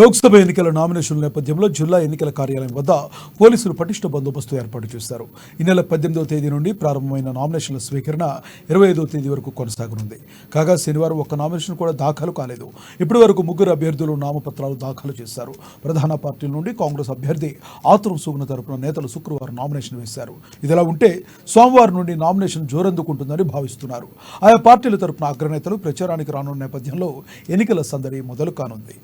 లోక్సభ ఎన్నికల నామినేషన్ల నేపథ్యంలో జిల్లా ఎన్నికల కార్యాలయం వద్ద పోలీసులు పటిష్ట బందోబస్తు ఏర్పాటు చేశారు. ఈ నెల పద్దెనిమిదవ తేదీ నుండి ప్రారంభమైన నామినేషన్ల స్వీకరణ ఇరవై ఐదవ తేదీ వరకు కొనసాగనుంది. కాగా శనివారం ఒక్క నామినేషన్ కూడా దాఖలు కాలేదు. ఇప్పటి వరకు ముగ్గురు అభ్యర్థులు నామపత్రాలు దాఖలు చేశారు. ప్రధాన పార్టీల నుండి కాంగ్రెస్ అభ్యర్థి ఆతురం సుగుణ తరపున నేతలు శుక్రవారం నామినేషన్ వేశారు. ఇదిలా ఉంటే సోమవారం నుండి నామినేషన్ జోరందుకుంటుందని భావిస్తున్నారు. ఆయా పార్టీల తరపున అగ్రనేతలు ప్రచారానికి రానున్న నేపథ్యంలో ఎన్నికల సందడి మొదలు కానుంది.